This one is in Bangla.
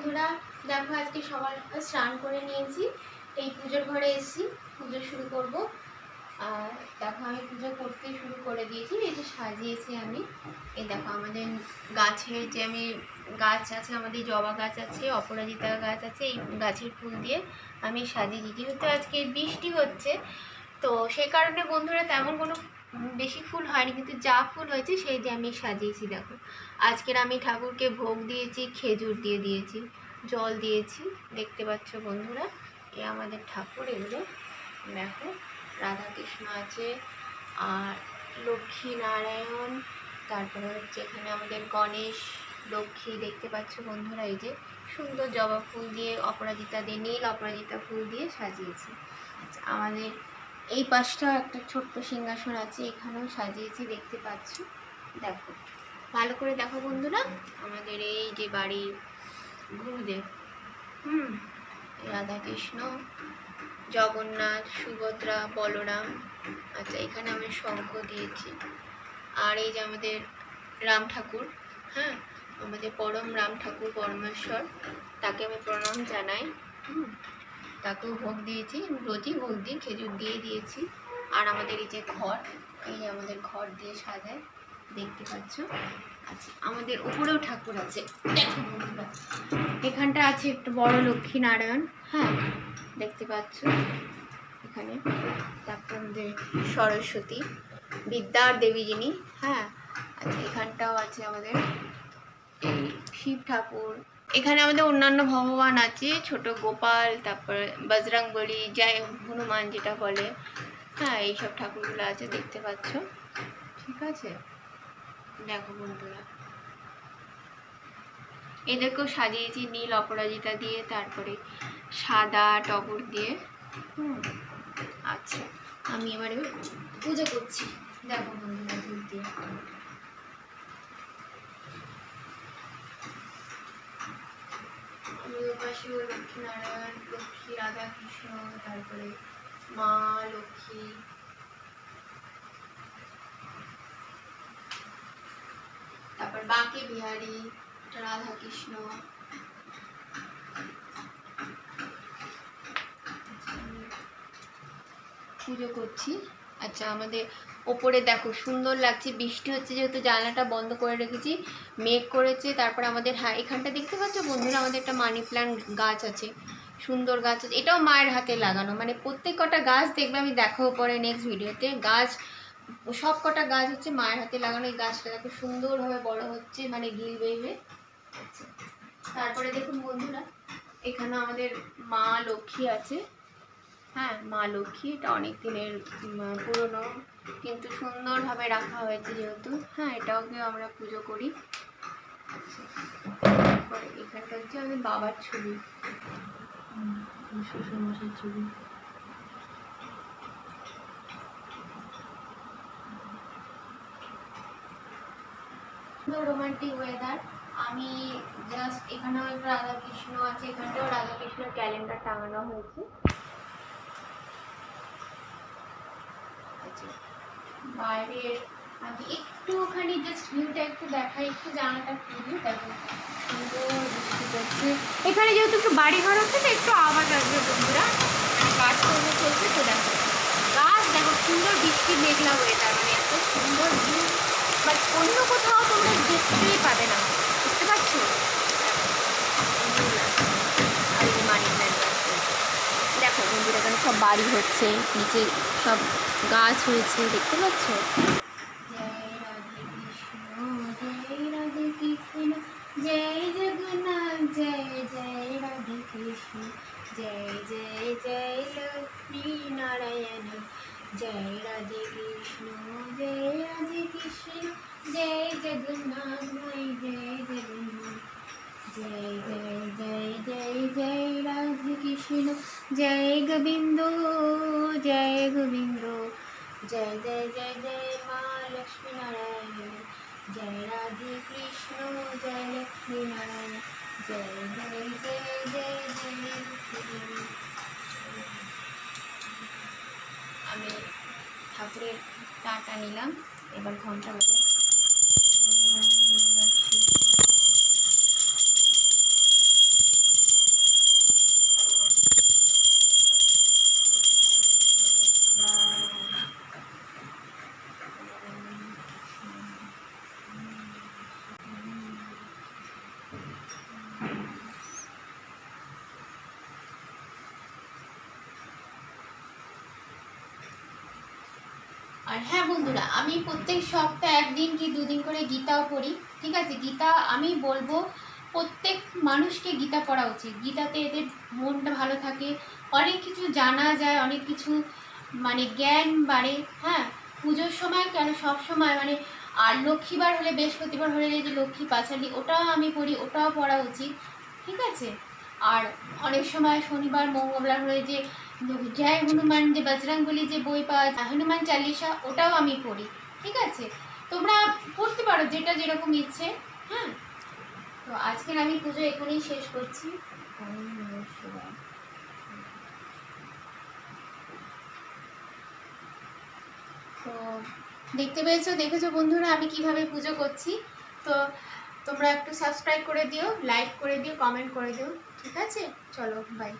বন্ধুরা, দেখো আজকে সবার স্নান করে নিয়েছি। এই পুজোর ঘরে এসেছি, পুজো শুরু করব। আর দেখো, আমি পুজো করতে শুরু করে দিয়েছি, এই যে সাজিয়েছি আমি। এই দেখো, আমাদের গাছের যে আমি গাছ আছে, আমাদের জবা গাছ আছে, অপরাজিতা গাছ আছে, এই গাছের ফুল দিয়ে আমি সাজিয়েছি। যেহেতু আজকে বৃষ্টি হচ্ছে, তো সেই কারণে বন্ধুরা তেমন কোনো বেশি ফুল হয়নি, কিন্তু যা ফুল হয়েছে সেই দিয়ে আমি সাজিয়েছি, দেখো। আজকের আমি ঠাকুরকে ভোগ দিয়েছি, খেজুর দিয়ে দিয়েছি, জল দিয়েছি, দেখতে পাচ্ছ বন্ধুরা, এ আমাদের ঠাকুর, এগুলো দেখো, রাধাকৃষ্ণ আছে, আর লক্ষ্মী নারায়ণ তারপরে হচ্ছে এখানে আমাদের গণেশ, লক্ষ্মী, দেখতে পাচ্ছ বন্ধুরা, এই যে সুন্দর জবা ফুল দিয়ে অপরাজিতা দিয়ে, নীল অপরাজিতা ফুল দিয়ে সাজিয়েছি। আচ্ছা আমাদের এই পাশটা একটা ছোট্ট সিংহাসন আছে, এখানেও সাজিয়েছি, দেখতে পাচ্ছ। দেখো, ভালো করে দেখো বন্ধুরা, আমাদের এই যে বাড়ির গুরুদেব, হুম, রাধাকৃষ্ণ, জগন্নাথ, সুভদ্রা, বলরাম আচ্ছা এখানে আমি শঙ্খ দিয়েছি। আর এই যে আমাদের রাম ঠাকুর হ্যাঁ আমাদের পরম রাম ঠাকুর পরমেশ্বর, তাকে আমি প্রণাম জানাই, হুম। তাকেও ভোগ দিয়েছি, রোজই ভোগ দিই খেজুর দিয়ে দিয়েছি। আর আমাদের এই যে ঘর, এই আমাদের ঘর দিয়ে সাজায়, দেখতে পাচ্ছ? আচ্ছা আমাদের উপরেও ঠাকুর আছে। এখানটা আছে একটু বড় লক্ষ্মী নারায়ণ হ্যাঁ দেখতে পাচ্ছ? এখানে, তারপর আমাদের সরস্বতী, বিদ্যার দেবী যিনি হ্যাঁ আচ্ছা এখানটাও আছে আমাদের। এই শিব ঠাকুর এখানে আমাদের অন্যান্য ভগবান আছে, ছোট গোপাল, তারপরে বজরং যাই হনুমান যেটা বলে। হ্যাঁ এইসব ঠাকুরগুলো আছে, দেখতে পাচ্ছ। ঠিক আছে? দেখো বন্ধুরা। এদেরকেও সাজিয়েছি নীল অপরাজিতা দিয়ে, তারপরে সাদা টগর দিয়ে। হুম আচ্ছা। আমি এবারে পুজো করছি। দেখো বন্ধুরা দিয়ে। আমি ওপাশেও লক্ষ্মীনারায়ণ, লক্ষ্মী রাধাকৃষ্ণ, তারপরে মা, লক্ষ্মী। তারপর বাঁকে বিহারি রাধাকৃষ্ণ। পুজো করছি। আচ্ছা আমাদের ওপরে দেখো, সুন্দর লাগছে। বৃষ্টি হচ্ছে যেহেতু জানলাটা বন্ধ করে রেখেছি, মেঘ করেছে, তারপর আমাদের হ্যাঁ এখানটা দেখতে পাচ্ছ বন্ধুরা? আমাদের একটা মানি প্ল্যান্ট গাছ আছে, সুন্দর গাছ আছে। এটাও মায়ের হাতে লাগানো। মানে প্রত্যেক কটা গাছ দেখবে, আমি দেখাবো পরে নেক্সট ভিডিওতে গাছ, সব কটা গাছ হচ্ছে মায়ের হাতে লাগানো। এই গাছটা দেখো, সুন্দরভাবে বড় হচ্ছে মানে গিল বেয়ে তারপরে দেখুন বন্ধুরা এখানে আমাদের মা লক্ষ্মী আছে। হ্যাঁ মা লক্ষ্মী এটা অনেক দিনের পুরনো কিন্তু সুন্দরভাবে রাখা হয়েছে যেহেতু। হ্যাঁ এটাওকেও আমরা পুজো করি। আচ্ছা এখানটা হচ্ছে আমাদের বাবার ছবি। শ্বশুরমশাইয়ের ছবি। রোমান্টিক ওয়েদার আমি জাস্ট এখানেও একটা রাধাকৃষ্ণ আছে এখানটাও রাধাকৃষ্ণের ক্যালেন্ডার টাঙানো হয়েছে। আচ্ছা, বাইরে আমি একটুখানি জাস্ট ভিউটা একটু দেখাই একটু জানাটা খুলি দেখো এখানে যেহেতু একটু বাড়ি ঘর হচ্ছে তো একটু আওয়াজ আসবে বন্ধুরা। গাছ করব চলছে তো দেখো। গাছ দেখো সুন্দর বৃষ্টি মেঘলা ওয়েদার মানে এত সুন্দর ভিউ বাট অন্য কোথাও তোমরা দেখতেই পাবে না বুঝতে পারছ দেখো, সুন্দর লাগছে। আর এই যে মানি প্ল্যান্ট গাছ রয়েছে। দেখো বন্ধুরা এখানে সব বাড়ি হচ্ছে, নিচে সব গাছ হয়েছে, দেখতে পাচ্ছ? জয় জগন্নাথ, জয় জয় রাধে কৃষ্ণ, জয় জয় জয় লক্ষ্মী নারায়ণ, জয় রাধে কৃষ্ণ, জয় রাধে কৃষ্ণ, জয় জগন্নাথ ভাই জয় জগন্নাথ জয় জয় জয় জয় জয় কৃষ্ণ জয় গোবিন্দ জয় গোবিন্দ জয় জয় জয় জয় মা লক্ষ্মী নারায়ণ জয় রাধে কৃষ্ণ জয় লক্ষ্মী নারায়ণ জয় জয় জয় জয় জয় আমি ঠাকুরের টাটা নিলাম। এবার ঘণ্টা হ্যাঁ বন্ধুরা, আমি প্রত্যেক সপ্তাহে একদিন কি দুদিন করে গীতাও পড়ি, ঠিক আছে? গীতা আমি বলব প্রত্যেক মানুষকে গীতা পড়া উচিত। গীতাতে এদের মনটা ভালো থাকে, অনেক কিছু জানা যায়, অনেক কিছু মানে জ্ঞান বাড়ে হ্যাঁ? পুজোর সময় কেন? সব সময় মানে আর লক্ষ্মীবার হলে, বৃহস্পতিবার হলে যে লক্ষ্মী পাঁচালি, ওটাও আমি পড়ি, ওটাও পড়া উচিত, ঠিক আছে? আর অনেক সময় শনিবার, মঙ্গলবার হয়ে যে জয় হনুমান যে বজরংবলী যে বই পাওয়া যায়, হনুমান চালিসা ওটাও আমি পড়ি, ঠিক আছে? তোমরা পড়তে পারো যেটা যেরকম ইচ্ছে হ্যাঁ? তো আজকের আমি পুজো এখানেই শেষ করছি। তো দেখতে পেয়েছ, দেখেছ বন্ধুরা আমি কীভাবে পুজো করছি? তো তোমরা একটু সাবস্ক্রাইব করে দিও লাইক করে দিও কমেন্ট করে দিও। ঠিক আছে? চলো বাই